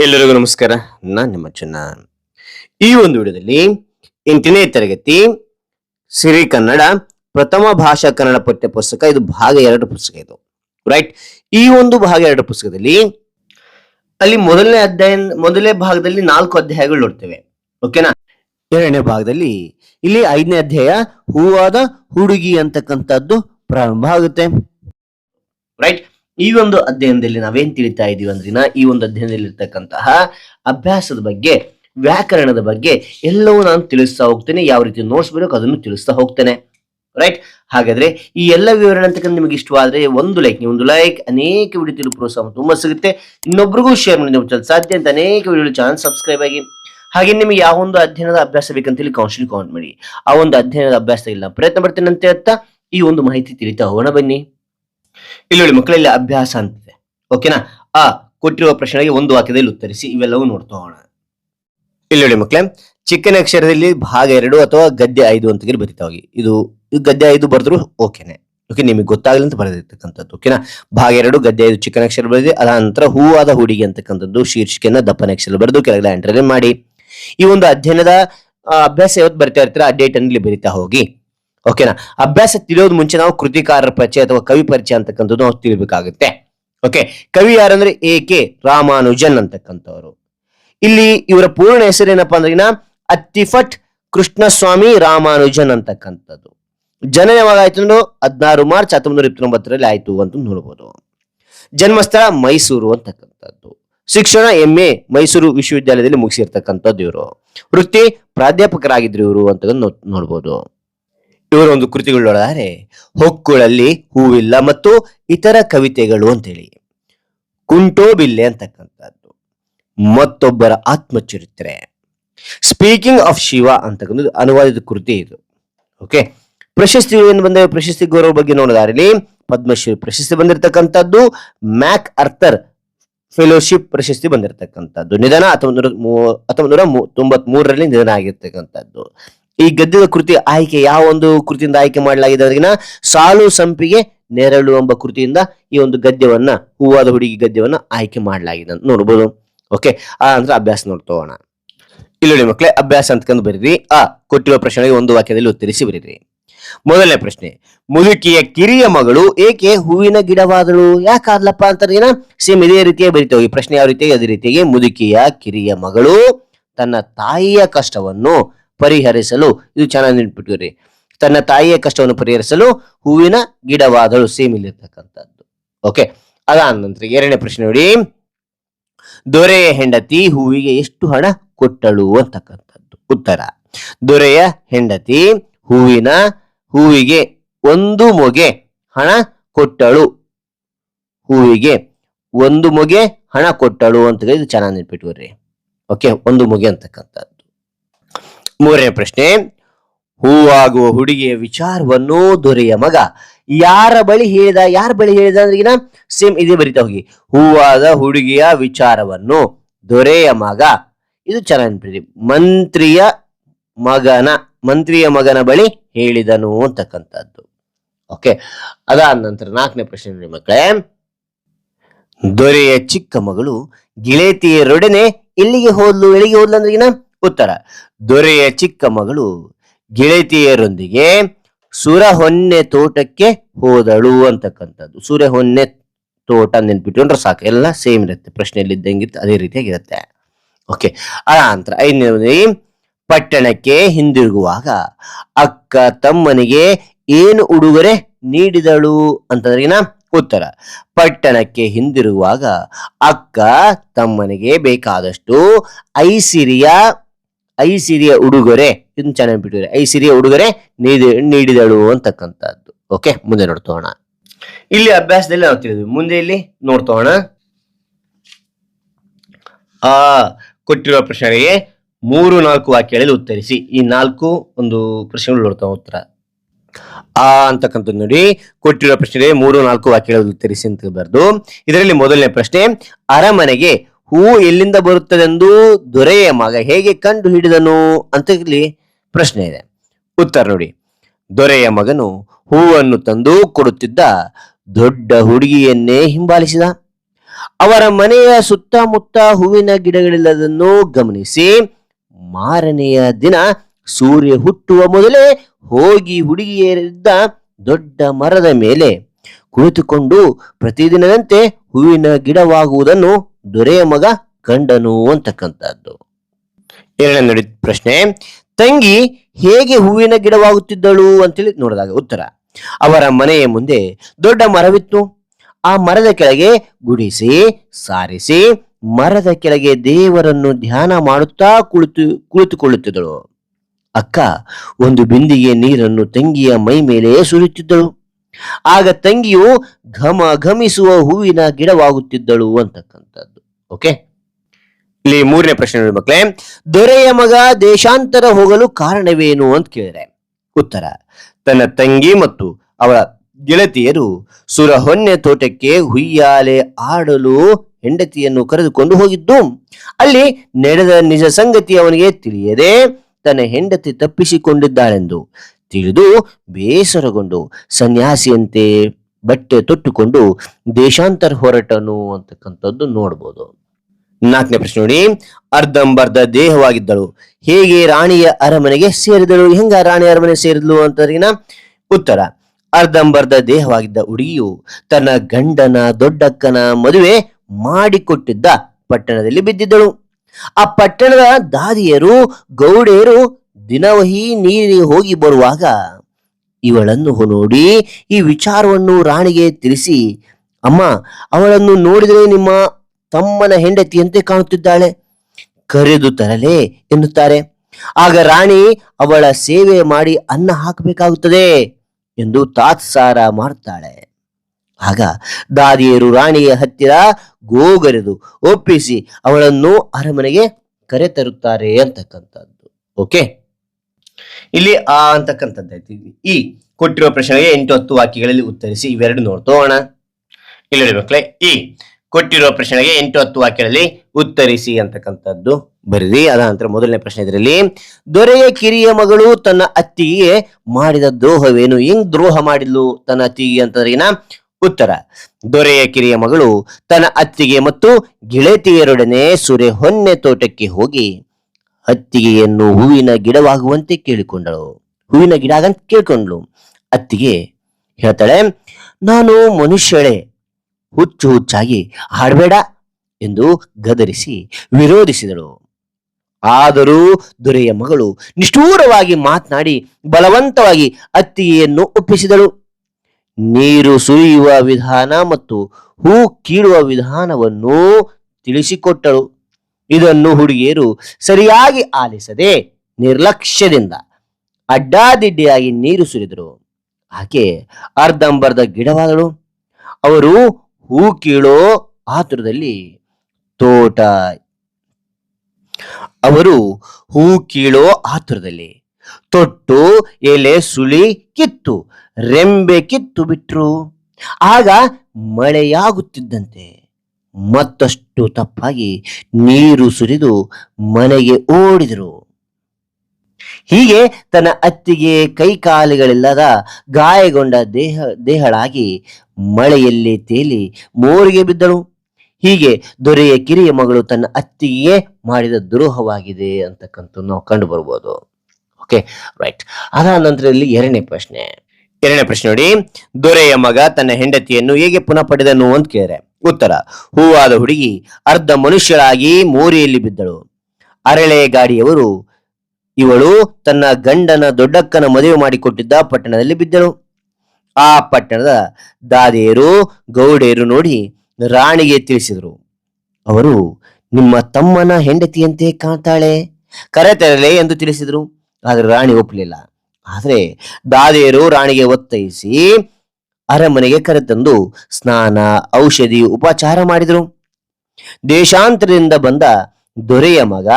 ಎಲ್ಲರಿಗೂ ನಮಸ್ಕಾರ. ನಾನು ನಿಮ್ಮ ಚೆನ್ನ. ಈ ಒಂದು ವಿಡಿಯೋದಲ್ಲಿ ಎಂಟನೇ ತರಗತಿ ಸಿರಿ ಕನ್ನಡ ಪ್ರಥಮ ಭಾಷಾ ಕನ್ನಡ ಪಠ್ಯ ಪುಸ್ತಕ, ಇದು ಭಾಗ ಎರಡು ಪುಸ್ತಕ ಇದು. ರೈಟ್ ಈ ಒಂದು ಭಾಗ ಎರಡು ಪುಸ್ತಕದಲ್ಲಿ ಅಲ್ಲಿ ಮೊದಲನೇ ಅಧ್ಯಾಯ ಮೊದಲನೇ ಭಾಗದಲ್ಲಿ ನಾಲ್ಕು ಅಧ್ಯಾಯಗಳು ನೋಡ್ತೇವೆ. ಓಕೆನಾ ಎರಡನೇ ಭಾಗದಲ್ಲಿ ಇಲ್ಲಿ ಐದನೇ ಅಧ್ಯಾಯ, ಹೂವಾದ ಹುಡುಗಿ ಅಂತಕ್ಕಂಥದ್ದು ಪ್ರಾರಂಭ ಆಗುತ್ತೆ. ರೈಟ್ ಈ ಒಂದು ಅಧ್ಯಯನದಲ್ಲಿ ನಾವೇನ್ ತಿಳಿತಾ ಇದೀವಿ ಅಂದ್ರಿನ, ಈ ಒಂದು ಅಧ್ಯಯನದಲ್ಲಿ ಇರ್ತಕ್ಕಂತಹ ಅಭ್ಯಾಸದ ಬಗ್ಗೆ, ವ್ಯಾಕರಣದ ಬಗ್ಗೆ ಎಲ್ಲವೂ ನಾನು ತಿಳಿಸ್ತಾ ಹೋಗ್ತೇನೆ. ಯಾವ ರೀತಿ ನೋಟ್ಸ್ ಬರೋಕೆ ಅದನ್ನು ತಿಳಿಸ್ತಾ ಹೋಗ್ತೇನೆ. ರೈಟ್ ಹಾಗಾದ್ರೆ ಈ ಎಲ್ಲ ವಿವರಣೆ ಅಂತಕ್ಕಂಥ ನಿಮಗೆ ಇಷ್ಟವಾದ್ರೆ ಒಂದು ಲೈಕ್ ನೀವು ಒಂದು ಲೈಕ್ ಅನೇಕ ವಿಡಿಯೋ ತಿಳು ಪ್ರೋತ್ಸಾಹ ತುಂಬಾ ಸಿಗುತ್ತೆ. ಇನ್ನೊಬ್ರಿಗೂ ಶೇರ್ ಮಾಡಿ, ನೀವು ಸಾಧ್ಯ ಅಂತ ಅನೇಕ ವಿಡಿಯೋ ಚಾನಲ್ ಸಬ್ಸ್ಕ್ರೈಬ್ ಆಗಿ. ಹಾಗೆ ನಿಮಗೆ ಯಾವ ಒಂದು ಅಧ್ಯಯನದ ಅಭ್ಯಾಸ ಬೇಕಂತೇಳಿ ಕೌನ್ಸಿಲ್ ಕಾಮೆಂಟ್ ಮಾಡಿ. ಆ ಒಂದು ಅಧ್ಯಯನದ ಅಭ್ಯಾಸ ಇಲ್ಲ ಪ್ರಯತ್ನ ಪಡ್ತೇನೆ ಅಂತ ಹೇಳ್ತಾ ಈ ಒಂದು ಮಾಹಿತಿ ತಿಳಿತಾ ಹೋಗೋಣ ಬನ್ನಿ. ಇಲ್ಲಿ ನೋಡಿ ಮಕ್ಕಳಲ್ಲಿ ಅಭ್ಯಾಸ ಅಂತಿದೆ. ಓಕೆನಾ ಆ ಕೊಟ್ಟಿರುವ ಪ್ರಶ್ನೆಗೆ ಒಂದು ವಾಕ್ಯದಲ್ಲಿ ಉತ್ತರಿಸಿ ಇವೆಲ್ಲವೂ ನೋಡ್ತಾ ಹೋಗೋಣ. ಇಲ್ಲಿ ನೋಡಿ ಮಕ್ಕಳೇ, ಚಿಕ್ಕನ ಅಕ್ಷರದಲ್ಲಿ ಭಾಗ ಎರಡು ಅಥವಾ ಗದ್ಯ ಐದು ಅಂತ ಬರಿತಾ ಹೋಗಿ. ಇದು ಗದ್ಯ ಐದು ಬರೆದ್ರು ಓಕೆನೆ ಓಕೆ ನಿಮಗೆ ಗೊತ್ತಾಗಲಿ ಅಂತ ಬರೆದಿರ್ತಕ್ಕಂಥದ್ದು ಓಕೆನಾ ಭಾಗ ಎರಡು, ಗದ್ಯ ಐದು, ಚಿಕ್ಕನ ಅಕ್ಷರ ಬರೆದಿ ಅದ ನಂತರ ಹೂವಾದ ಹುಡುಗಿ ಅಂತಕ್ಕಂಥದ್ದು, ಶೀರ್ಷಿಕೆಯನ್ನ ದಪ್ಪನ ಅಕ್ಷರ ಬರೆದು ಕೆಳಗಡೆ ಎಂಟ್ರಲ್ಲಿ ಮಾಡಿ. ಈ ಒಂದು ಅಧ್ಯಯನದ ಅಭ್ಯಾಸ ಯಾವತ್ತು ಬರಿತಾ ಇರ್ತೀರ ಆ ಡೇಟ್ ಅಲ್ಲಿ ಬರಿತಾ ಹೋಗಿ. ಓಕೆನಾ ಅಭ್ಯಾಸ ತಿಳಿಯೋದು ಮುಂಚೆ ನಾವು ಕೃತಿಕಾರರ ಪರಿಚಯ ಅಥವಾ ಕವಿ ಪರಿಚಯ ಅಂತಕ್ಕಂಥದ್ದು ನಾವು ತಿಳಿಬೇಕಾಗುತ್ತೆ. ಓಕೆ ಕವಿ ಯಾರಂದ್ರೆ ಎ ಕೆ ರಾಮಾನುಜನ್ ಅಂತಕ್ಕಂಥವ್ರು. ಇಲ್ಲಿ ಇವರ ಪೂರ್ಣ ಹೆಸರೇನಪ್ಪ ಅಂದ್ರೆ ಅತ್ತಿಫಟ್ ಕೃಷ್ಣಸ್ವಾಮಿ ರಾಮಾನುಜನ್ ಅಂತಕ್ಕಂಥದ್ದು. ಜನನ ಯಾವಾಗ ಆಯ್ತು ಅಂದ್ರೆ ಹದಿನಾರು ಮಾರ್ಚ್ ಹತ್ತೊಂಬತ್ತು ನೂರ ಇಪ್ಪತ್ತೊಂಬತ್ತರಲ್ಲಿ ಆಯ್ತು ಅಂತ ನೋಡ್ಬೋದು. ಜನ್ಮಸ್ಥಳ ಮೈಸೂರು ಅಂತಕ್ಕಂಥದ್ದು. ಶಿಕ್ಷಣ ಎಂ ಎ ಮೈಸೂರು ವಿಶ್ವವಿದ್ಯಾಲಯದಲ್ಲಿ ಮುಗಿಸಿರ್ತಕ್ಕಂಥದ್ದು ಇವರು. ವೃತ್ತಿ ಪ್ರಾಧ್ಯಾಪಕರಾಗಿದ್ರು ಇವರು ಅಂತ ನೋಡ್ಬೋದು. ಇವರ ಒಂದು ಕೃತಿಗಳು ನೋಡಿದರೆ ಹೊಕ್ಕುಳಲ್ಲಿ ಹೂವಿಲ್ಲ ಮತ್ತು ಇತರ ಕವಿತೆಗಳು ಅಂತೇಳಿ. ಕುಂಟೋಬಿಲ್ಲೆ ಅಂತಕ್ಕಂಥದ್ದು. ಮತ್ತೊಬ್ಬರ ಆತ್ಮಚರಿತ್ರೆ. ಸ್ಪೀಕಿಂಗ್ ಆಫ್ ಶಿವ ಅಂತಕ್ಕಂಥದ್ದು ಅನುವಾದಿತ ಕೃತಿ ಇದು. ಓಕೆ? ಪ್ರಶಸ್ತಿ ಏನು ಬಂದ ಪ್ರಶಸ್ತಿ ಗೌರವ ಬಗ್ಗೆ ನೋಡಿದಾರೆ ಪದ್ಮಶ್ರೀ ಪ್ರಶಸ್ತಿ ಬಂದಿರತಕ್ಕಂಥದ್ದು, ಮ್ಯಾಕ್ ಅರ್ಥರ್ ಫೆಲೋಶಿಪ್ ಪ್ರಶಸ್ತಿ ಬಂದಿರತಕ್ಕಂಥದ್ದು. ನಿಧನ ಹತ್ತೊಂಬತ್ತು ನೂರ ಹತ್ತೊಂಬತ್ತು ನೂರ ತೊಂಬತ್ ಮೂರರಲ್ಲಿ ನಿಧನ ಆಗಿರ್ತಕ್ಕಂಥದ್ದು. ಈ ಗದ್ಯದ ಕೃತಿ ಆಯ್ಕೆ, ಯಾವ ಒಂದು ಕೃತಿಯಿಂದ ಆಯ್ಕೆ ಮಾಡಲಾಗಿದೆ ಅದನ್ನ ಸಾಲು ಸಂಪಿಗೆ ನೆರಳು ಎಂಬ ಕೃತಿಯಿಂದ ಈ ಒಂದು ಗದ್ಯವನ್ನ, ಹೂವಾದ ಹುಡುಗಿ ಗದ್ಯವನ್ನ ಆಯ್ಕೆ ಮಾಡಲಾಗಿದೆ ಅಂತ ನೋಡ್ಬೋದು. ಓಕೆ ಆ ನಂತರ ಅಭ್ಯಾಸ ನೋಡ್ತೋಣ ಇಲ್ಲಿ ಮಕ್ಕಳೇ ಅಭ್ಯಾಸ ಅಂತಕೊಂಡು ಬರೀರಿ. ಆ, ಕೊಟ್ಟಿರುವ ಪ್ರಶ್ನೆಗೆ ಒಂದು ವಾಕ್ಯದಲ್ಲಿ ಉತ್ತರಿಸಿ ಬರೀರಿ. ಮೊದಲನೇ ಪ್ರಶ್ನೆ, ಮುದುಕಿಯ ಕಿರಿಯ ಮಗಳು ಏಕೆ ಹೂವಿನ ಗಿಡವಾದಳು? ಯಾಕಾದ್ಲಪ್ಪ ಅಂತಾರೇನ ಸೇಮ್ ಇದೇ ರೀತಿಯ ಬರಿತಾ ಹೋಗಿ. ಪ್ರಶ್ನೆ ಯಾವ ರೀತಿಯಾಗಿ? ಅದೇ ರೀತಿಯಾಗಿ ಮುದುಕಿಯ ಕಿರಿಯ ಮಗಳು ತನ್ನ ತಾಯಿಯ ಕಷ್ಟವನ್ನು ಪರಿಹರಿಸಲು ಇದು ಚೆನ್ನಾಗಿ ನೆನ್ಪಿಟ್ಟಿರಿ ತನ್ನ ತಾಯಿಯ ಕಷ್ಟವನ್ನು ಪರಿಹರಿಸಲು ಹೂವಿನ ಗಿಡವಾದಳು ಸೇಮಿಲಿರ್ತಕ್ಕಂಥದ್ದು. ಓಕೆ ಅದಾದ ನಂತರ ಎರಡನೇ ಪ್ರಶ್ನೆ ನೋಡಿ. ದೊರೆಯ ಹೆಂಡತಿ ಹೂವಿಗೆ ಎಷ್ಟು ಹಣ ಕೊಟ್ಟಳು ಅಂತಕ್ಕಂಥದ್ದು. ಉತ್ತರ, ದೊರೆಯ ಹೆಂಡತಿ ಹೂವಿನ, ಹೂವಿಗೆ ಒಂದು ಮೊಗೆ ಹಣ ಕೊಟ್ಟಳು. ಹೂವಿಗೆ ಒಂದು ಮೊಗೆ ಹಣ ಕೊಟ್ಟಳು ಅಂತ ಇದು ಚೆನ್ನಾಗಿ ನೆನ್ಪಿಟ್ಕೊರಿ ಓಕೆ ಒಂದು ಮೊಗೆ ಅಂತಕ್ಕಂಥದ್ದು. ಮೂರನೇ ಪ್ರಶ್ನೆ, ಹೂವಾಗುವ ಹುಡುಗಿಯ ವಿಚಾರವನ್ನು ದೊರೆಯ ಮಗ. ಯಾರ ಬಳಿ ಹೇಳಿದ, ಯಾರ ಬಳಿ ಹೇಳಿದ ಅಂದ್ರೆ ಸೇಮ್ ಇದೇ ಬರಿತಾ ಹೋಗಿ. ಹೂವಾದ ಹುಡುಗಿಯ ವಿಚಾರವನ್ನು ದೊರೆಯ ಮಗ. ಇದು ಚೆನ್ನಾಗಿ ಮಂತ್ರಿಯ ಮಗನ ಮಂತ್ರಿಯ ಮಗನ ಬಳಿ ಹೇಳಿದನು ಅಂತಕ್ಕಂಥದ್ದು. ಓಕೆ ಅದಾದ ನಂತರ ನಾಲ್ಕನೇ ಪ್ರಶ್ನೆ ಮಕ್ಕಳೇ. ದೊರೆಯ ಚಿಕ್ಕ ಮಗಳು ಗೆಳತಿಯರೊಡನೆ ಎಲ್ಲಿಗೆ ಹೋದ್ಲು ಎಲ್ಲಿಗೆ ಹೋದ್ಲು ಅಂದ್ರೆ ಉತ್ತರ. ದೊರೆಯ ಚಿಕ್ಕ ಮಗಳು ಗೆಳತಿಯರೊಂದಿಗೆ ಸುರಹೊನ್ನೆ ತೋಟಕ್ಕೆ ಹೋದಳು ಅಂತಕ್ಕಂಥದ್ದು. ಸುರಹೊನ್ನೆ ತೋಟ ನೆನ್ಪಿಟ್ಕೊಂಡ್ರೆ ಸಾಕು. ಎಲ್ಲ ಸೇಮ್ ಇರುತ್ತೆ. ಪ್ರಶ್ನೆಯಲ್ಲಿ ಇದ್ದಂಗಿತ್ತು ಅದೇ ರೀತಿಯಾಗಿರುತ್ತೆ ಓಕೆ ಆ ನಂತರ ಐದನೇ ಪಟ್ಟಣಕ್ಕೆ ಹಿಂದಿರುಗುವಾಗ ಅಕ್ಕ ತಮ್ಮನಿಗೆ ಏನು ಉಡುಗೊರೆ ನೀಡಿದಳು ಅಂತಂದ್ರೆ ಉತ್ತರ. ಪಟ್ಟಣಕ್ಕೆ ಹಿಂದಿರುಗುವಾಗ ಅಕ್ಕ ತಮ್ಮನಿಗೆ ಬೇಕಾದಷ್ಟು ಐಸಿರಿಯ ಐಸಿರಿಯ ಉಡುಗೊರೆ ಇದನ್ನ ಚೆನ್ನಾಗಿ ಐ ಸಿರಿಯ ಉಡುಗೊರೆ ನೀಡಿ, ನೀಡಿದಳು ಅಂತಕ್ಕಂಥದ್ದು. ಓಕೆ ಮುಂದೆ ನೋಡ್ತೋಣ ಇಲ್ಲಿ ಅಭ್ಯಾಸದಲ್ಲಿ ನಾವು ತಿಳಿದ್ವಿ ಮುಂದೆ ಇಲ್ಲಿ ನೋಡ್ತೋಣ ಆ, ಕೊಟ್ಟಿರುವ ಪ್ರಶ್ನೆಗೆ ಮೂರು, ನಾಲ್ಕು ವಾಕ್ಯಗಳಲ್ಲಿ ಉತ್ತರಿಸಿ. ಈ ನಾಲ್ಕು ಒಂದು ಪ್ರಶ್ನೆಗಳು ನೋಡ್ತಾ ಉತ್ತರ ಆ ಅಂತಕ್ಕಂಥದ್ದು ನೋಡಿ. ಕೊಟ್ಟಿರುವ ಪ್ರಶ್ನೆಗೆ ಮೂರು, ನಾಲ್ಕು ವಾಕ್ಯಗಳಲ್ಲಿ ಉತ್ತರಿಸಿ ಅಂತ ಬರ್ದು ಇದರಲ್ಲಿ ಮೊದಲನೇ ಪ್ರಶ್ನೆ, ಅರಮನೆಗೆ ಹೂ ಎಲ್ಲಿಂದ ಬರುತ್ತದೆಂದು ದೊರೆಯ ಮಗ ಹೇಗೆ ಕಂಡು ಹಿಡಿದನು ಅಂತ ಇಲ್ಲಿ ಪ್ರಶ್ನೆ ಇದೆ. ಉತ್ತರ ನೋಡಿ. ದೊರೆಯ ಮಗನು ಹೂವನ್ನು ತಂದು ಕೊಡುತ್ತಿದ್ದ ದೊಡ್ಡ ಹುಡುಗಿಯನ್ನೇ ಹಿಂಬಾಲಿಸಿದ. ಅವರ ಮನೆಯ ಸುತ್ತಮುತ್ತ ಹೂವಿನ ಗಿಡಗಳಿಲ್ಲದನ್ನು ಗಮನಿಸಿ ಮಾರನೆಯ ದಿನ ಸೂರ್ಯ ಹುಟ್ಟುವ ಮೊದಲೇ ಹೋಗಿ ಹುಡುಗಿಯರಿದ್ದ ದೊಡ್ಡ ಮರದ ಮೇಲೆ ಕುಳಿತುಕೊಂಡು ಪ್ರತಿದಿನದಂತೆ ಹೂವಿನ ಗಿಡವಾಗುವುದನ್ನು ದೊರೆಯ ಮಗ ಕಂಡನು ಅಂತಕ್ಕಂಥದ್ದು. ಎರಡನೇ ಪ್ರಶ್ನೆ, ತಂಗಿ ಹೇಗೆ ಹೂವಿನ ಗಿಡವಾಗುತ್ತಿದ್ದಳು ಅಂತೇಳಿ ನೋಡಿದಾಗ ಉತ್ತರ, ಅವರ ಮನೆಯ ಮುಂದೆ ದೊಡ್ಡ ಮರವಿತ್ತು. ಆ ಮರದ ಕೆಳಗೆ ಗುಡಿಸಿ, ಸಾರಿಸಿ, ಮರದ ಕೆಳಗೆ ದೇವರನ್ನು ಧ್ಯಾನ ಮಾಡುತ್ತಾ ಕುಳಿತು, ಕುಳಿತುಕೊಳ್ಳುತ್ತಿದ್ದಳು. ಅಕ್ಕ, ಒಂದು ಬಿಂದಿಗೆ ನೀರನ್ನು ತಂಗಿಯ ಮೈ ಮೇಲೆ ಸುರಿಯುತ್ತಿದ್ದಳು. ಆಗ ತಂಗಿಯು ಘಮ ಘಮಿಸುವ ಹೂವಿನ ಗಿಡವಾಗುತ್ತಿದ್ದಳು ಅಂತಕ್ಕಂಥದ್ದು. ಓಕೆ ಇಲ್ಲಿ ಮೂರನೇ ಪ್ರಶ್ನೆ ನೋಡಿ ಮಕ್ಕಳೇ, ದೊರೆಯ ಮಗ ದೇಶಾಂತರ ಹೋಗಲು ಕಾರಣವೇನು ಅಂತ ಕೇಳಿದರೆ, ಉತ್ತರ, ತನ್ನ ತಂಗಿ ಮತ್ತು ಅವಳ ಗೆಳತಿಯರು ಸುರಹೊನ್ನೆ ತೋಟಕ್ಕೆ ಹುಯ್ಯಾಲೆ ಆಡಲು ಹೆಂಡತಿಯನ್ನು ಕರೆದುಕೊಂಡು ಹೋಗಿದ್ದು, ಅಲ್ಲಿ ನಡೆದ ನಿಜ ಸಂಗತಿ ಅವನಿಗೆ ತಿಳಿಯದೆ ತನ್ನ ಹೆಂಡತಿ ತಪ್ಪಿಸಿಕೊಂಡಿದ್ದಾಳೆಂದು ತಿಳಿದು ಬೇಸರಗೊಂಡು ಸನ್ಯಾಸಿಯಂತೆ ಬಟ್ಟೆ ತೊಟ್ಟುಕೊಂಡು ದೇಶಾಂತರ ಹೊರಟನು ಅಂತಕ್ಕಂಥದ್ದು ನೋಡ್ಬೋದು. ನಾಲ್ಕನೇ ಪ್ರಶ್ನೆ ನೋಡಿ, ಅರ್ಧಂಬರ್ಧ ದೇಹವಾಗಿದ್ದಳು. ಹೇಗೆ ರಾಣಿಯ ಅರಮನೆಗೆ ಸೇರಿದಳು? ಹೆಂಗ ರಾಣಿ ಅರಮನೆ ಸೇರಿದ್ಲು ಅಂತರಿಗಿನ ಉತ್ತರ, ಅರ್ಧಂಬರ್ಧ ದೇಹವಾಗಿದ್ದ ಹುಡುಗಿಯು ತನ್ನ ಗಂಡನ ದೊಡ್ಡಕ್ಕನ ಮದುವೆ ಮಾಡಿಕೊಟ್ಟಿದ್ದ ಪಟ್ಟಣದಲ್ಲಿ ಬಿದ್ದಿದ್ದಳು. ಆ ಪಟ್ಟಣದ ದಾದಿಯರು ಗೌಡೆಯರು ದಿನವಹಿ ನೀರಿಗೆ ಹೋಗಿ ಬರುವಾಗ ಇವಳನ್ನು ನೋಡಿ ಈ ವಿಚಾರವನ್ನು ರಾಣಿಗೆ ತಿಳಿಸಿ, ಅಮ್ಮ, ಅವಳನ್ನು ನೋಡಿದರೆ ನಿಮ್ಮ ತಮ್ಮನ ಹೆಂಡತಿಯಂತೆ ಕಾಣುತ್ತಿದ್ದಾಳೆ. ಕರೆದು ತರಲೇ, ಎನ್ನುತ್ತಾರೆ. ಆಗ ರಾಣಿ ಅವಳ ಸೇವೆ ಮಾಡಿ ಅನ್ನ ಹಾಕಬೇಕಾಗುತ್ತದೆ ಎಂದು ತಾತ್ಸಾರ ಮಾಡ್ತಾಳೆ. ಆಗ ದಾದಿಯರು ರಾಣಿಯ ಹತ್ತಿರ ಗೋಗರೆದು ಒಪ್ಪಿಸಿ ಅವಳನ್ನು ಅರಮನೆಗೆ ಕರೆತರುತ್ತಾರೆ ಅಂತಕ್ಕಂಥದ್ದು. ಓಕೆ? ಇಲ್ಲಿ ಆ ಅಂತಕ್ಕಂಥದ್ದಾಯ್ತು ಈ ಕೊಟ್ಟಿರುವ ಪ್ರಶ್ನೆಗೆ ಎಂಟು ಹತ್ತು ವಾಕ್ಯಗಳಲ್ಲಿ ಉತ್ತರಿಸಿ ಇವೆರಡು ನೋಡ್ತೋಣ ಇಲ್ಲಿ ಮಕ್ಕಳೇ, ಈ ಕೊಟ್ಟಿರುವ ಪ್ರಶ್ನೆಗೆ ಎಂಟು ಹತ್ತು ವಾಕ್ಯಗಳಲ್ಲಿ ಉತ್ತರಿಸಿ ಅಂತಕ್ಕಂಥದ್ದು. ಬರೀರಿ, ಅದ ನಂತರ ಮೊದಲನೇ ಪ್ರಶ್ನೆ ಇದರಲ್ಲಿ, ದೊರೆಯ ಕಿರಿಯ ಮಗಳು ತನ್ನ ಅತ್ತಿಗೆ ಮಾಡಿದ ದ್ರೋಹವೇನು? ಹೆಂಗ್ ದ್ರೋಹ ಮಾಡಿದ್ಲು ತನ್ನ ಅತ್ತಿಗೆ? ಅಂತದ್ರಿಗಿನ ಉತ್ತರ, ದೊರೆಯ ಕಿರಿಯ ಮಗಳು ತನ್ನ ಅತ್ತಿಗೆ ಮತ್ತು ಗೆಳತಿಯರೊಡನೆ ಸುರೆ ಹೊನ್ನೆ ತೋಟಕ್ಕೆ ಹೋಗಿ ಅತ್ತಿಗೆಯನ್ನು ಹೂವಿನ ಗಿಡವಾಗುವಂತೆ ಕೇಳಿಕೊಂಡಳು. ಹೂವಿನ ಗಿಡ ಆಗಂತ ಕೇಳ್ಕೊಂಡ್ಳು. ಅತ್ತಿಗೆ ಹೇಳ್ತಾಳೆ, ನಾನು ಮನುಷ್ಯಳೆ, ಹುಚ್ಚು ಹುಚ್ಚಾಗಿ ಹಾಡಬೇಡ ಎಂದು ಗದರಿಸಿ ವಿರೋಧಿಸಿದಳು. ಆದರೂ ದೊರೆಯ ಮಗಳು ನಿಷ್ಠೂರವಾಗಿ ಮಾತನಾಡಿ ಬಲವಂತವಾಗಿ ಅತ್ತಿಗೆಯನ್ನು ಒಪ್ಪಿಸಿದಳು. ನೀರು ಸುರಿಯುವ ವಿಧಾನ ಮತ್ತು ಹೂ ಕೀಳುವ ವಿಧಾನವನ್ನು ತಿಳಿಸಿಕೊಟ್ಟಳು. ಇದನ್ನು ಹುಡುಗಿಯರು ಸರಿಯಾಗಿ ಆಲಿಸದೆ ನಿರ್ಲಕ್ಷ್ಯದಿಂದ ಅಡ್ಡಾದಿಡ್ಡಿಯಾಗಿ ನೀರು ಸುರಿದರು. ಆಕೆ ಅರ್ಧಂಬರ್ಧ ಗಿಡವಾದಳು. ಅವರು ಹೂ ಕೀಳೋ ಆತುರದಲ್ಲಿ ತೋಟ. ಅವರು ಹೂ ಕೀಳೋ ಆತುರದಲ್ಲಿ ತೊಟ್ಟು, ಎಲೆ, ಸುಳಿ ಕಿತ್ತು, ರೆಂಬೆ ಕಿತ್ತು ಬಿಟ್ರು. ಆಗ ಮಳೆಯಾಗುತ್ತಿದ್ದಂತೆ. ಮತ್ತಷ್ಟು ತಪ್ಪಾಗಿ ನೀರು ಸುರಿದು ಮನೆಗೆ ಓಡಿದರು. ಹೀಗೆ ತನ್ನ ಅತ್ತಿಗೆ ಕೈಕಾಲುಗಳಿಲ್ಲದ ಗಾಯಗೊಂಡ ದೇಹ, ದೇಹಳಾಗಿ ಮಳೆಯಲ್ಲಿ ತೇಲಿ ಮೋರಿಗೆ ಬಿದ್ದಳು. ಹೀಗೆ ದೊರೆಯ ಕಿರಿಯ ಮಗಳು ತನ್ನ ಅತ್ತಿಗೆ ಮಾಡಿದ ದ್ರೋಹವಾಗಿದೆ ಅಂತಕ್ಕಂಥ ನಾವು ಕಂಡು ಬರ್ಬೋದು. ಓಕೆ ರೈಟ್ ಅದಾದ ನಂತರ ಇಲ್ಲಿ ಎರಡನೇ ಪ್ರಶ್ನೆ. ಎರಡನೇ ಪ್ರಶ್ನೆ ನೋಡಿ, ದೊರೆಯ ಮಗ ತನ್ನ ಹೆಂಡತಿಯನ್ನು ಹೇಗೆ ಪುನಃ ಪಡೆದನು ಅಂತ ಕೇಳಿದ್ರೆ ಉತ್ತರ, ಹೂವಾದ ಹುಡುಗಿ ಅರ್ಧ ಮನುಷ್ಯರಾಗಿ ಮೋರಿಯಲ್ಲಿ ಬಿದ್ದಳು. ಅರಳೆ ಗಾಡಿಯವರು, ಇವಳು ತನ್ನ ಗಂಡನ ದೊಡ್ಡಕ್ಕನ ಮದುವೆ ಮಾಡಿಕೊಟ್ಟಿದ್ದ ಪಟ್ಟಣದಲ್ಲಿ ಬಿದ್ದಳು. ಆ ಪಟ್ಟಣದ ದಾದೆಯರು ಗೌಡೆಯರು ನೋಡಿ ರಾಣಿಗೆ ತಿಳಿಸಿದರು. ಅವರು, ನಿಮ್ಮ ತಮ್ಮನ ಹೆಂಡತಿಯಂತೆ ಕಾಣ್ತಾಳೆ? ಕರೆತರಲೆ ಎಂದು ತಿಳಿಸಿದರು. ಆದರೆ ರಾಣಿ ಒಪ್ಪಲಿಲ್ಲ. ಆದರೆ ದಾದೆಯರು ರಾಣಿಗೆ ಒತ್ತಾಯಿಸಿ ಅರಮನೆಗೆ ಕರೆತಂದು ಸ್ನಾನ, ಔಷಧಿ, ಉಪಚಾರ ಮಾಡಿದರು. ದೇಶಾಂತರದಿಂದ ಬಂದ ದೊರೆಯ ಮಗ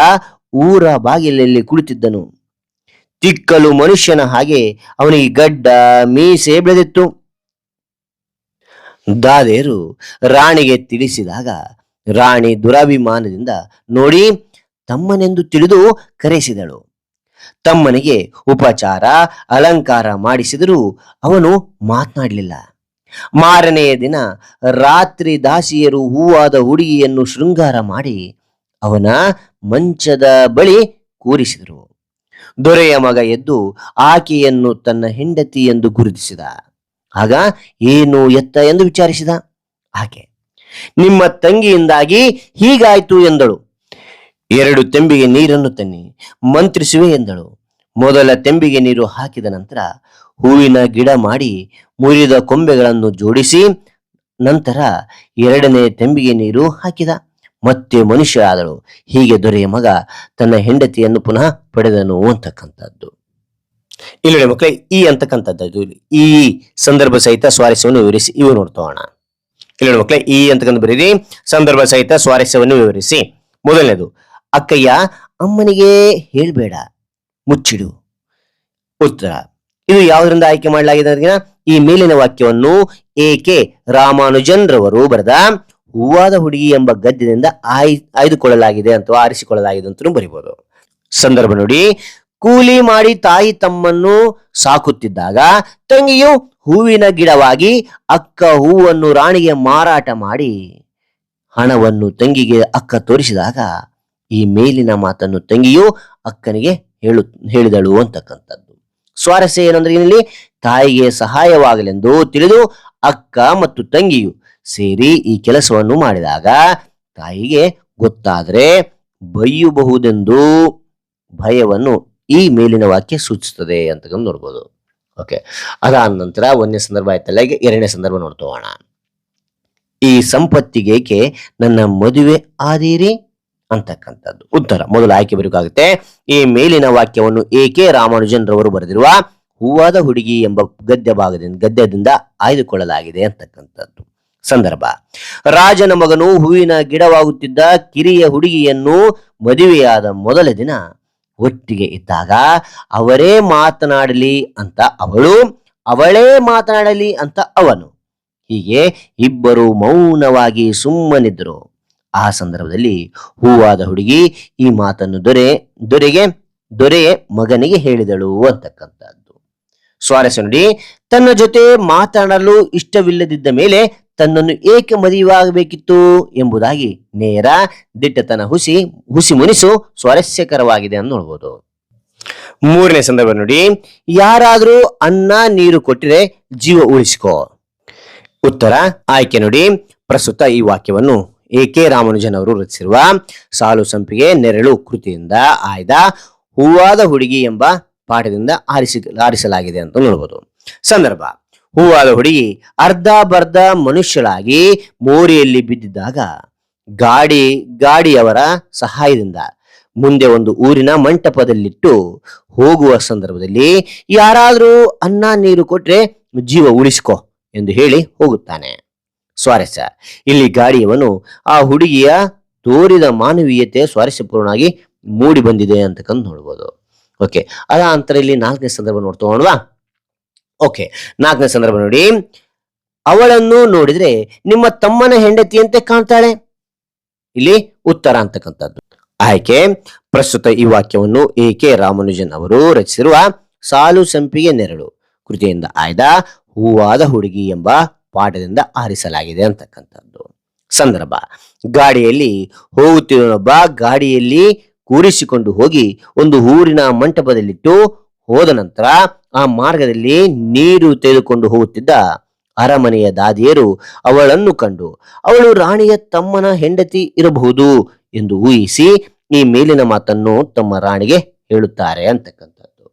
ಊರ ಬಾಗಿಲಲ್ಲಿ ಕುಳಿತಿದ್ದನು. ತಿಕ್ಕಲು ಮನುಷ್ಯನ ಹಾಗೆ ಅವನಿಗೆ ಗಡ್ಡ, ಮೀಸೆ ಬೆಳೆದಿತ್ತು. ದಾದೇರು ರಾಣಿಗೆ ತಿಳಿಸಿದಾಗ, ರಾಣಿ ದುರಾಭಿಮಾನದಿಂದ ನೋಡಿ ತಮ್ಮನೆಂದು ತಿಳಿದು ಕರೆಸಿದಳು. ತಮ್ಮನಿಗೆ ಉಪಚಾರ, ಅಲಂಕಾರ ಮಾಡಿಸಿದರೂ ಅವನು ಮಾತನಾಡಲಿಲ್ಲ. ಮಾರನೆಯ ದಿನ ರಾತ್ರಿ ದಾಸಿಯರು ಹೂವಾದ ಹುಡುಗಿಯನ್ನು ಶೃಂಗಾರ ಮಾಡಿ ಅವನ ಮಂಚದ ಬಳಿ ಕೂರಿಸಿದರು. ದೊರೆಯ ಮಗ ಎದ್ದು ಆಕೆಯನ್ನು ತನ್ನ ಹೆಂಡತಿ ಎಂದು ಗುರುತಿಸಿದ. ಆಗ ಏನು ಎತ್ತ ಎಂದು ವಿಚಾರಿಸಿದ. ಆಕೆ, ನಿಮ್ಮ ತಂಗಿಯಿಂದಾಗಿ ಹೀಗಾಯ್ತು ಎಂದಳು. ಎರಡು ತೆಂಬಿಗೆ ನೀರನ್ನು ತನ್ನಿ, ಮಂತ್ರಿಸುವೆ ಎಂದಳು. ಮೊದಲ ತೆಂಬಿಗೆ ನೀರು ಹಾಕಿದ ನಂತರ ಹೂವಿನ ಗಿಡ ಮಾಡಿ ಮುರಿದ ಕೊಂಬೆಗಳನ್ನು ಜೋಡಿಸಿ, ನಂತರ ಎರಡನೇ ತೆಂಬಿಗೆ ನೀರು ಹಾಕಿದ. ಮತ್ತೆ ಮನುಷ್ಯ ಆದಳು. ಹೀಗೆ ದೊರೆಯ ಮಗ ತನ್ನ ಹೆಂಡತಿಯನ್ನು ಪುನಃ ಪಡೆದನು ಅಂತಕ್ಕಂಥದ್ದು. ಇಲ್ಲಿ ಮಕ್ಕಳೇ, ಈ ಅಂತಕ್ಕಂಥದ್ದು ಈ ಸಂದರ್ಭ ಸಹಿತ ಸ್ವಾರಸ್ಯವನ್ನು ವಿವರಿಸಿ ಇವು ನೋಡ್ತೋಣ ಇಲ್ಲಿ ಮಕ್ಕಳೇ, ಈ ಅಂತಕ್ಕಂಥ ಬರೀರಿ ಸಂದರ್ಭ ಸಹಿತ ಸ್ವಾರಸ್ಯವನ್ನು ವಿವರಿಸಿ. ಮೊದಲನೇದು ಅಕ್ಕಯ್ಯ, ಅಮ್ಮನಿಗೆ ಹೇಳ್ಬೇಡ. ಮುಚ್ಚಿಡು. ಉತ್ತರ. ಇದು ಯಾವುದರಿಂದ ಆಯ್ಕೆ ಮಾಡಲಾಗಿದೆ ಈ ಮೇಲಿನ ವಾಕ್ಯವನ್ನು ಏಕೆ ರಾಮಾನುಜನ್ ರವರು ಬರೆದ, ಹೂವಾದ ಹುಡುಗಿ ಎಂಬ ಗದ್ಯದಿಂದ ಆಯ್, ಆಯ್ದುಕೊಳ್ಳಲಾಗಿದೆ ಅಥವಾ ಆರಿಸಿಕೊಳ್ಳಲಾಗಿದೆ ಅಂತಲೂ ಬರಿಬಹುದು ಸಂದರ್ಭ ನೋಡಿ. ಕೂಲಿ ಮಾಡಿ ತಾಯಿ ತಮ್ಮನ್ನು ಸಾಕುತ್ತಿದ್ದಾಗ ತಂಗಿಯು ಹೂವಿನ ಗಿಡವಾಗಿ ಅಕ್ಕ ಹೂವನ್ನು ರಾಣಿಗೆ ಮಾರಾಟ ಮಾಡಿ ಹಣವನ್ನು ತಂಗಿಗೆ ಅಕ್ಕ ತೋರಿಸಿದಾಗ ಈ ಮೇಲಿನ ಮಾತನ್ನು ತಂಗಿಯು ಅಕ್ಕನಿಗೆ ಹೇಳು, ಹೇಳಿದಳು ಅಂತಕ್ಕಂಥದ್ದು. ಸ್ವಾರಸ್ಯ ಏನಂದ್ರೆ ಇಲ್ಲಿ ತಾಯಿಗೆ ಸಹಾಯವಾಗಲೆಂದು ತಿಳಿದು ಅಕ್ಕ ಮತ್ತು ತಂಗಿಯು ಸೇರಿ ಈ ಕೆಲಸವನ್ನು ಮಾಡಿದಾಗ ತಾಯಿಗೆ ಗೊತ್ತಾದರೆ ಬೈಯಬಹುದೆಂದು ಭಯವನ್ನು ಈ ಮೇಲಿನ ವಾಕ್ಯ ಸೂಚಿಸುತ್ತದೆ ಅಂತಕ್ಕಂಥ ನೋಡ್ಬೋದು ಓಕೆ, ಅದಾದ ನಂತರ ಒಂದನೇ ಸಂದರ್ಭ ಆಯ್ತಲ್ಲ, ಈಗ ಎರಡನೇ ಸಂದರ್ಭ ನೋಡ್ತೋಣ ಈ ಸಂಪತ್ತಿಗೇಕೆ ನನ್ನ ಮದುವೆ ಆದೀರಿ? ಅಂತಕ್ಕಂಥದ್ದು. ಉತ್ತರ, ಮೊದಲು ಆಯ್ಕೆ ಬರಬೇಕಾಗುತ್ತೆ. ಈ ಮೇಲಿನ ವಾಕ್ಯವನ್ನು ಏಕೆ ರಾಮಾನುಜನ್ ರವರು ಬರೆದಿರುವ ಹೂವಾದ ಹುಡುಗಿ ಎಂಬ ಗದ್ಯ ಭಾಗದಿಂದ, ಗದ್ಯದಿಂದ ಆಯ್ದುಕೊಳ್ಳಲಾಗಿದೆ ಅಂತಕ್ಕಂಥದ್ದು. ಸಂದರ್ಭ, ರಾಜನ ಮಗನು ಹೂವಿನ ಗಿಡವಾಗುತ್ತಿದ್ದ ಕಿರಿಯ ಹುಡುಗಿಯನ್ನು ಮದುವೆಯಾದ ಮೊದಲ ದಿನ ಒಟ್ಟಿಗೆ ಇದ್ದಾಗ ಅವರೇ ಮಾತನಾಡಲಿ ಅಂತ ಅವಳು, ಅವಳೇ ಮಾತನಾಡಲಿ ಅಂತ ಅವನು. ಹೀಗೆ ಇಬ್ಬರು ಮೌನವಾಗಿ ಸುಮ್ಮನಿದ್ದರು ಆ ಸಂದರ್ಭದಲ್ಲಿ ಹೂವಾದ ಹುಡುಗಿ ಈ ಮಾತನ್ನು ದೊರೆ, ದೊರೆಗೆ ದೊರೆ ಮಗನಿಗೆ ಹೇಳಿದಳು ಅಂತಕ್ಕಂಥದ್ದು. ಸ್ವಾರಸ್ಯ ನೋಡಿ, ತನ್ನ ಜೊತೆ ಮಾತನಾಡಲು ಇಷ್ಟವಿಲ್ಲದಿದ್ದ ಮೇಲೆ ತನ್ನನ್ನು ಏಕೆ ಮದುವೆಯಾಗಬೇಕಿತ್ತು ಎಂಬುದಾಗಿ ನೇರ ದಿಟ್ಟತನ ಹುಸಿ ಹುಸಿ ಮುನಿಸು ಸ್ವಾರಸ್ಯಕರವಾಗಿದೆ ಅಂತ ನೋಡ್ಬೋದು. ಮೂರನೇ ಸಂದರ್ಭ ನೋಡಿ, ಯಾರಾದರೂ ಅನ್ನ ನೀರು ಕೊಟ್ಟರೆ ಜೀವ ಉಳಿಸಿಕೋ. ಉತ್ತರ, ಆಯ್ಕೆ ನೋಡಿ, ಪ್ರಸ್ತುತ ಈ ವಾಕ್ಯವನ್ನು ಎ ಕೆ ರಾಮಾನುಜನ್ ಅವರು ರಚಿಸಿರುವ ಸಾಲು ಸಂಪಿಗೆ ನೆರಳು ಕೃತಿಯಿಂದ ಆಯ್ದ ಹೂವಾದ ಹುಡುಗಿ ಎಂಬ ಪಾಠದಿಂದ ಆರಿಸಿ ಆರಿಸಲಾಗಿದೆ ಅಂತ ನೋಡ್ಬೋದು. ಸಂದರ್ಭ, ಹೂವಾದ ಹುಡುಗಿ ಅರ್ಧ ಬರ್ಧ ಮನುಷ್ಯಳಾಗಿ ಮೋರಿಯಲ್ಲಿ ಬಿದ್ದಿದ್ದಾಗ ಗಾಡಿ, ಗಾಡಿಯವರ ಸಹಾಯದಿಂದ ಮುಂದೆ ಒಂದು ಊರಿನ ಮಂಟಪದಲ್ಲಿಟ್ಟು ಹೋಗುವ ಸಂದರ್ಭದಲ್ಲಿ ಯಾರಾದರೂ ಅನ್ನ, ನೀರು ಕೊಟ್ರೆ ಜೀವ ಉಳಿಸ್ಕೋ ಎಂದು ಹೇಳಿ ಹೋಗುತ್ತಾನೆ. ಸ್ವಾರಸ್ಯ. ಇಲ್ಲಿ ಗಾಡಿಯವನು ಆ ಹುಡುಗಿಯ ತೋರಿದ ಮಾನವೀಯತೆ ಸ್ವಾರಸ್ಯಪೂರ್ಣವಾಗಿ ಮೂಡಿ ಬಂದಿದೆ ಅಂತಕ್ಕಂಥ ನೋಡ್ಬೋದು. ಓಕೆ ಅದ ನಂತರ ಇಲ್ಲಿ ನಾಲ್ಕನೇ ಸಂದರ್ಭ ನೋಡ್ತೋಣವಾ ಓಕೆ ನಾಲ್ಕನೇ ಸಂದರ್ಭ ನೋಡಿ. ಅವಳನ್ನು ನೋಡಿದ್ರೆ ನಿಮ್ಮ ತಮ್ಮನ ಹೆಂಡತಿಯಂತೆ ಕಾಣ್ತಾಳೆ. ಇಲ್ಲಿ ಉತ್ತರ ಅಂತಕ್ಕಂಥದ್ದು. ಆಯ್ಕೆ. ಪ್ರಸ್ತುತ ಈ ವಾಕ್ಯವನ್ನು ಎ ಕೆ ರಾಮಾನುಜನ್ ಅವರು ರಚಿಸಿರುವ ಸಾಲು ಸಂಪಿಗೆ ನೆರಳು ಕೃತಿಯಿಂದ ಆಯ್ದ ಹೂವಾದ ಹುಡುಗಿ ಎಂಬ ಪಾಠದಿಂದ ಆರಿಸಲಾಗಿದೆ ಅಂತಕ್ಕಂಥದ್ದು. ಸಂದರ್ಭ, ಗಾಡಿಯಲ್ಲಿ ಹೋಗುತ್ತಿರುವೊಬ್ಬ ಗಾಡಿಯಲ್ಲಿ ಕೂರಿಸಿಕೊಂಡು ಹೋಗಿ ಒಂದು ಊರಿನ ಮಂಟಪದಲ್ಲಿಟ್ಟು ಹೋದ ನಂತರ ಆ ಮಾರ್ಗದಲ್ಲಿ ನೀರು ತೆಗೆದುಕೊಂಡು ಹೋಗುತ್ತಿದ್ದ ಅರಮನೆಯ ದಾದಿಯರು ಅವಳನ್ನು ಕಂಡು, ಅವಳು ರಾಣಿಯ ತಮ್ಮನ ಹೆಂಡತಿ ಇರಬಹುದು ಎಂದು ಊಹಿಸಿ ಈ ಮೇಲಿನ ಮಾತನ್ನು ತಮ್ಮ ರಾಣಿಗೆ ಹೇಳುತ್ತಾರೆ ಅಂತಕ್ಕಂಥದ್ದು.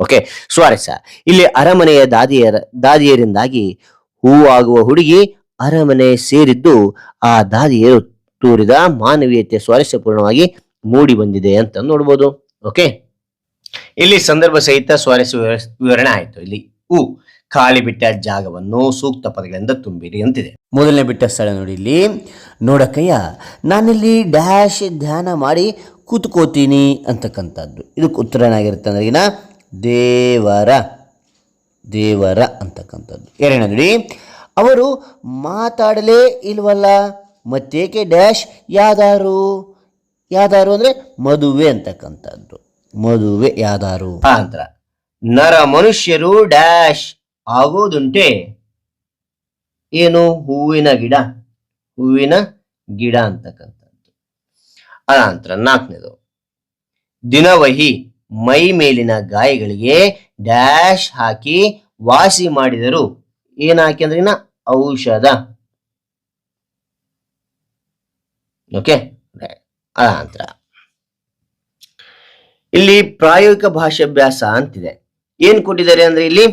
ಓಕೆ ಸ್ವಾರಸ್ಯ. ಇಲ್ಲಿ ಅರಮನೆಯ ದಾದಿಯರ, ದಾದಿಯರಿಂದಾಗಿ ಹೂವಾಗುವ ಹುಡುಗಿ ಅರಮನೆ ಸೇರಿದ್ದು ಆ ದಾದಿಯರು ತೋರಿದ ಮಾನವೀಯತೆ ಸ್ವಾರಸ್ಯಪೂರ್ಣವಾಗಿ ಮೂಡಿ ಬಂದಿದೆ ಅಂತ ನೋಡ್ಬೋದು. ಓಕೆ ಇಲ್ಲಿ ಸಂದರ್ಭ ಸಹಿತ ಸ್ವಾರಸ್ಯ ವಿವರ- ವಿವರಣೆ ಆಯಿತು. ಇಲ್ಲಿ ಉ, ಖಾಲಿ ಬಿಟ್ಟ ಜಾಗವನ್ನು ಸೂಕ್ತ ಪದಗಳಿಂದ ತುಂಬಿರಿ ಅಂತಿದೆ. ಮೊದಲನೇ ಬಿಟ್ಟ ಸ್ಥಳ ನೋಡಿ ಇಲ್ಲಿ. ನೋಡಕ್ಕಯ್ಯ, ನಾನಿಲ್ಲಿ ಡ್ಯಾಶ್ ಧ್ಯಾನ ಮಾಡಿ ಕೂತ್ಕೋತೀನಿ ಅಂತಕ್ಕಂಥದ್ದು. ಇದಕ್ಕೆ ಉತ್ತರ ಏನಾಗಿರುತ್ತೆ ಅಂದ್ರೆ ದೇವರ. ದೇವರ ಅಂತಕ್ಕಂಥದ್ದು. ಎರಡನೇ ಅವರು ಮಾತಾಡಲೇ ಇಲ್ವಲ್ಲ? ಮತ್ತೇಕೆ ಡ್ಯಾಶ್? ಯಾದಾರು? ಯಾದಾರು ಅಂದ್ರೆ ಮದುವೆ ಅಂತಕ್ಕಂಥದ್ದು. ಮದುವೆ ಯಾದಾರು? ಅಂತರ ನರ ಮನುಷ್ಯರು ಡ್ಯಾಶ್ ಆಗೋದುಂಟೆ? ಏನು? ಹೂವಿನ ಗಿಡ. ಹೂವಿನ ಗಿಡ ಅಂತಕ್ಕಂಥದ್ದು. ಅನಂತರ ನಾಲ್ಕನೇದು, ದಿನವಹಿ ಮೈ ಮೇಲಿನ ಗಾಯಗಳಿಗೆ ಡ್ಯಾಶ್ ಹಾಕಿ ವಾಸಿ ಮಾಡಿದರು. ಏನ್ ಹಾಕಿ ಅಂದ್ರೆ ಔಷಧ. ಓಕೆ ಅನಂತರ ಇಲ್ಲಿ ಪ್ರಾಯೋಗಿಕ ಭಾಷಾಭ್ಯಾಸ ಅಂತಿದೆ. ಏನ್ ಕೊಟ್ಟಿದ್ದಾರೆ ಅಂದ್ರೆ ಇಲ್ಲಿ?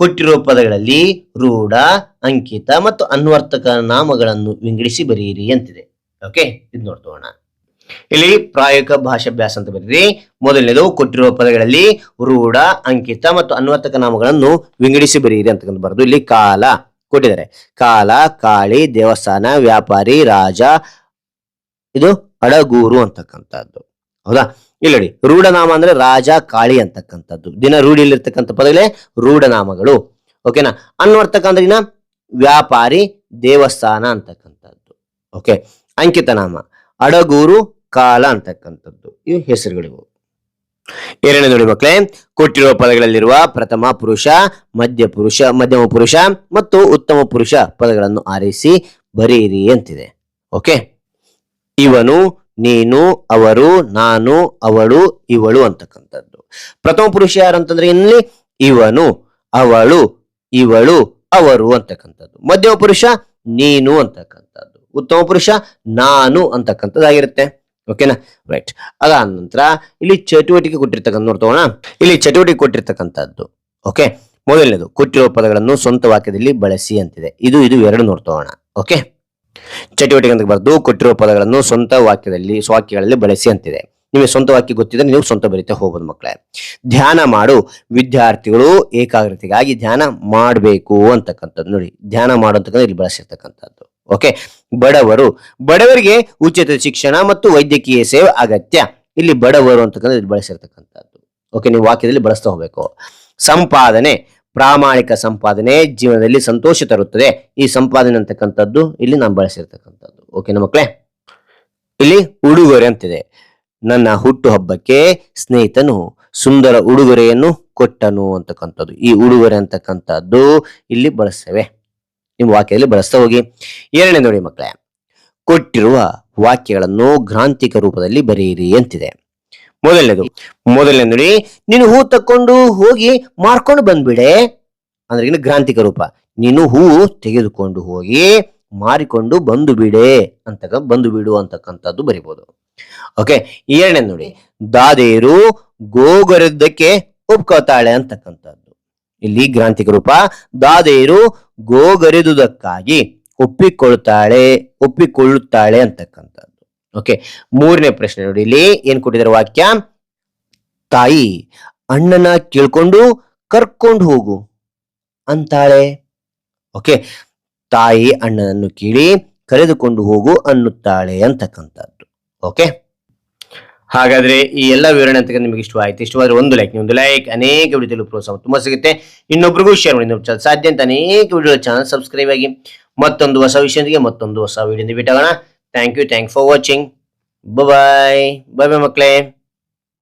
ಕೊಟ್ಟಿರುವ ಪದಗಳಲ್ಲಿ ರೂಢ, ಅಂಕಿತ ಮತ್ತು ಅನ್ವರ್ತಕ ನಾಮಗಳನ್ನು ವಿಂಗಡಿಸಿ ಬರೆಯಿರಿ ಅಂತಿದೆ. ಓಕೆ ಇದು ನೋಡ್ತೋಣ ಇಲ್ಲಿ ಪ್ರಾಯೋಗಿಕ ಭಾಷಾಭ್ಯಾಸ ಅಂತ ಬರೀರಿ. ಮೊದಲನೇದು ಕೊಟ್ಟಿರುವ ಪದಗಳಲ್ಲಿ ರೂಢ, ಅಂಕಿತ ಮತ್ತು ಅನ್ವರ್ತಕ ನಾಮಗಳನ್ನು ವಿಂಗಡಿಸಿ ಬರೀರಿ ಅಂತಕ್ಕಂಥ ಬರೆದು ಇಲ್ಲಿ ಕಾಲ ಕೊಟ್ಟಿದ್ದಾರೆ. ಕಾಲ, ಕಾಳಿ, ದೇವಸ್ಥಾನ, ವ್ಯಾಪಾರಿ, ರಾಜ, ಇದು ಅಡಗೂರು ಅಂತಕ್ಕಂಥದ್ದು. ಹೌದಾ? ಇಲ್ಲಿ ರೂಢನಾಮ ಅಂದ್ರೆ ರಾಜ, ಕಾಳಿ ಅಂತಕ್ಕಂಥದ್ದು. ದಿನ ರೂಢಿಯಲ್ಲಿರ್ತಕ್ಕಂಥ ಪದಗಳೇ ರೂಢನಾಮಗಳು. ಓಕೆನಾ? ಅನ್ವರ್ತಕ ಅಂದ್ರೆ ವ್ಯಾಪಾರಿ, ದೇವಸ್ಥಾನ ಅಂತಕ್ಕಂಥದ್ದು. ಓಕೆ? ಅಂಕಿತ ನಾಮ. ಅಡಗೂರು ಕಾಲ ಅಂತಕ್ಕಂಥದ್ದು. ಇವು ಹೆಸರುಗಳಿವು. ಎರಡನೇ ನೋಡಿ ಮಕ್ಕಳೇ, ಕೊಟ್ಟಿರುವ ಪದಗಳಲ್ಲಿರುವ ಪ್ರಥಮ ಪುರುಷ, ಮಧ್ಯ ಪುರುಷ, ಮಧ್ಯಮ ಪುರುಷ ಮತ್ತು ಉತ್ತಮ ಪುರುಷ ಪದಗಳನ್ನು ಆರಿಸಿ ಬರೆಯಿರಿ ಅಂತಿದೆ. ಓಕೆ? ಇವನು, ನೀನು, ಅವರು, ನಾನು, ಅವಳು, ಇವಳು ಅಂತಕ್ಕಂಥದ್ದು. ಪ್ರಥಮ ಪುರುಷ ಯಾರು ಅಂತಂದ್ರೆ ಇಲ್ಲಿ ಇವನು, ಅವಳು, ಇವಳು, ಅವರು ಅಂತಕ್ಕಂಥದ್ದು. ಮಧ್ಯಮ ಪುರುಷ, ನೀನು ಅಂತಕ್ಕಂಥದ್ದು. ಉತ್ತಮ ಪುರುಷ ನಾನು ಅಂತಕ್ಕಂಥದ್ದಾಗಿರುತ್ತೆ. ಓಕೆನಾ ರೈಟ್ ಅದಾದ ನಂತರ ಇಲ್ಲಿ ಚಟುವಟಿಕೆ ಕೊಟ್ಟಿರ್ತಕ್ಕಂಥ ನೋಡ್ತೋಣ ಇಲ್ಲಿ ಚಟುವಟಿಕೆ ಕೊಟ್ಟಿರ್ತಕ್ಕಂಥದ್ದು. ಓಕೆ ಮೊದಲನೇದು, ಕೊಟ್ಟಿರುವ ಪದಗಳನ್ನು ಸ್ವಂತ ವಾಕ್ಯದಲ್ಲಿ ಬಳಸಿ ಅಂತಿದೆ. ಇದು ಇದು ಎರಡು ನೋಡ್ತೋಣ ಓಕೆ ಚಟುವಟಿಕೆ ಅಂತ ಬರೆದು ಕೊಟ್ಟಿರುವ ಪದಗಳನ್ನು ಸ್ವಂತ ವಾಕ್ಯದಲ್ಲಿ, ವಾಕ್ಯಗಳಲ್ಲಿ ಬಳಸಿ ಅಂತಿದೆ. ನಿಮಗೆ ಸ್ವಂತ ವಾಕ್ಯ ಗೊತ್ತಿದ್ರೆ ನೀವು ಸ್ವಂತ ಬರೀತಾ ಹೋಗ್ಬೋದು ಮಕ್ಕಳೇ ಧ್ಯಾನ ಮಾಡು. ವಿದ್ಯಾರ್ಥಿಗಳು ಏಕಾಗ್ರತೆಗಾಗಿ ಧ್ಯಾನ ಮಾಡಬೇಕು ಅಂತಕ್ಕಂಥದ್ದು ನೋಡಿ. ಧ್ಯಾನ ಮಾಡು ಇಲ್ಲಿ ಬಳಸಿರ್ತಕ್ಕಂಥದ್ದು. ಓಕೆ ಬಡವರು, ಬಡವರಿಗೆ ಉಚಿತ ಶಿಕ್ಷಣ ಮತ್ತು ವೈದ್ಯಕೀಯ ಸೇವೆ ಅಗತ್ಯ. ಇಲ್ಲಿ ಬಡವರು ಅಂತಕ್ಕಂಥ ಇಲ್ಲಿ ಬಳಸಿರ್ತಕ್ಕಂಥದ್ದು. ಓಕೆ ನೀವು ವಾಕ್ಯದಲ್ಲಿ ಬಳಸ್ತಾ ಹೋಗ್ಬೇಕು. ಸಂಪಾದನೆ, ಪ್ರಾಮಾಣಿಕ ಸಂಪಾದನೆ ಜೀವನದಲ್ಲಿ ಸಂತೋಷ ತರುತ್ತದೆ. ಈ ಸಂಪಾದನೆ ಅಂತಕ್ಕಂಥದ್ದು ಇಲ್ಲಿ ನಾನು ಬಳಸಿರ್ತಕ್ಕಂಥದ್ದು. ಓಕೆನಾ ಮಕ್ಕಳೇ ಇಲ್ಲಿ ಉಡುಗೊರೆ ಅಂತಿದೆ. ನನ್ನ ಹುಟ್ಟು ಹಬ್ಬಕ್ಕೆ ಸ್ನೇಹಿತನು ಸುಂದರ ಉಡುಗೊರೆಯನ್ನು ಕೊಟ್ಟನು ಅಂತಕ್ಕಂಥದ್ದು. ಈ ಉಡುಗೊರೆ ಅಂತಕ್ಕಂಥದ್ದು ಇಲ್ಲಿ ಬಳಸ್ತೇವೆ. ನಿಮ್ಮ ವಾಕ್ಯದಲ್ಲಿ ಬಳಸ್ತಾ ಹೋಗಿ. ಏಳನೇ ನೋಡಿ ಮಕ್ಕಳೇ, ಕೊಟ್ಟಿರುವ ವಾಕ್ಯಗಳನ್ನು ಗ್ರಾಂಥಿಕ ರೂಪದಲ್ಲಿ ಬರೆಯಿರಿ ಅಂತಿದೆ. ಮೊದಲನೇದು, ಮೊದಲನೇ ನೋಡಿ, ನೀನು ಹೂ ತಕೊಂಡು ಹೋಗಿ ಮಾರ್ಕೊಂಡು ಬಂದ್ಬಿಡೆ. ಅಂದ್ರೆ ಇನ್ನು ಗ್ರಾಂಥಿಕ ರೂಪ, ನೀನು ಹೂ ತೆಗೆದುಕೊಂಡು ಹೋಗಿ ಮಾರಿಕೊಂಡು ಬಂದು ಬಿಡೆ ಅಂತ ಬಂದು ಬಿಡು ಅಂತಕ್ಕಂಥದ್ದು ಬರಿಬಹುದು ಓಕೆ, ಎರಡನೇ ನೋಡಿ ದಾದೆಯರು ಗೋಗರದ್ದಕ್ಕೆ ಒಪ್ಕೋತಾಳೆ ಅಂತಕ್ಕಂಥದ್ದು. ಇಲ್ಲಿ ಗ್ರಾಂಥಿಕ ರೂಪ ದಾದೇರು ಗೋಗರೆದುದಕ್ಕಾಗಿ ಒಪ್ಪಿಕೊಳ್ತಾಳೆ, ಒಪ್ಪಿಕೊಳ್ಳುತ್ತಾಳೆ ಅಂತಕ್ಕಂಥದ್ದು. ಓಕೆ ಮೂರನೇ ಪ್ರಶ್ನೆ ನೋಡಿ. ಇಲ್ಲಿ ಏನ್ ಕೊಟ್ಟಿದ್ದಾರೆ ವಾಕ್ಯ? ತಾಯಿ, ಅಣ್ಣನ ಕೇಳ್ಕೊಂಡು ಕರ್ಕೊಂಡು ಹೋಗು ಅಂತಾಳೆ. ಓಕೆ ತಾಯಿ ಅಣ್ಣನನ್ನು ಕೇಳಿ ಕರೆದುಕೊಂಡು ಹೋಗು ಅನ್ನುತ್ತಾಳೆ ಅಂತಕ್ಕಂಥದ್ದು. ಓಕೆ ಹಾಗಾದ್ರೆ ಈ ಎಲ್ಲ ವಿವರಣೆ ಅಂತ ನಿಮಗೆ ಇಷ್ಟವಾಯ್ತು, ಇಷ್ಟವಾದ್ರೆ ಒಂದು ಲೈಕ್ ಒಂದು ಲೈಕ್ ಅನೇಕ ವಿಡಿಯೋದಲ್ಲಿ ಪ್ರೋತ್ಸಾಹ ತುಂಬಾ ಸಿಗುತ್ತೆ. ಇನ್ನೊಬ್ರಿಗೂ ಶೇರ್ ಮಾಡಿ, ಇನ್ನೊಬ್ರು ಸಾಧ್ಯ ಅಂತ ಅನೇಕ ವಿಡಿಯೋ ಚಾನಲ್ ಸಬ್ಸ್ಕ್ರೈಬ್ ಆಗಿ ಮತ್ತೊಂದು ಹೊಸ ವಿಷಯದೊಂದಿಗೆ ಮತ್ತೊಂದು ಹೊಸ video ಬಿಟ್ಟಾಗೋಣ thank you thank for watching bye bye bye ಮಕ್ಕಳೇ.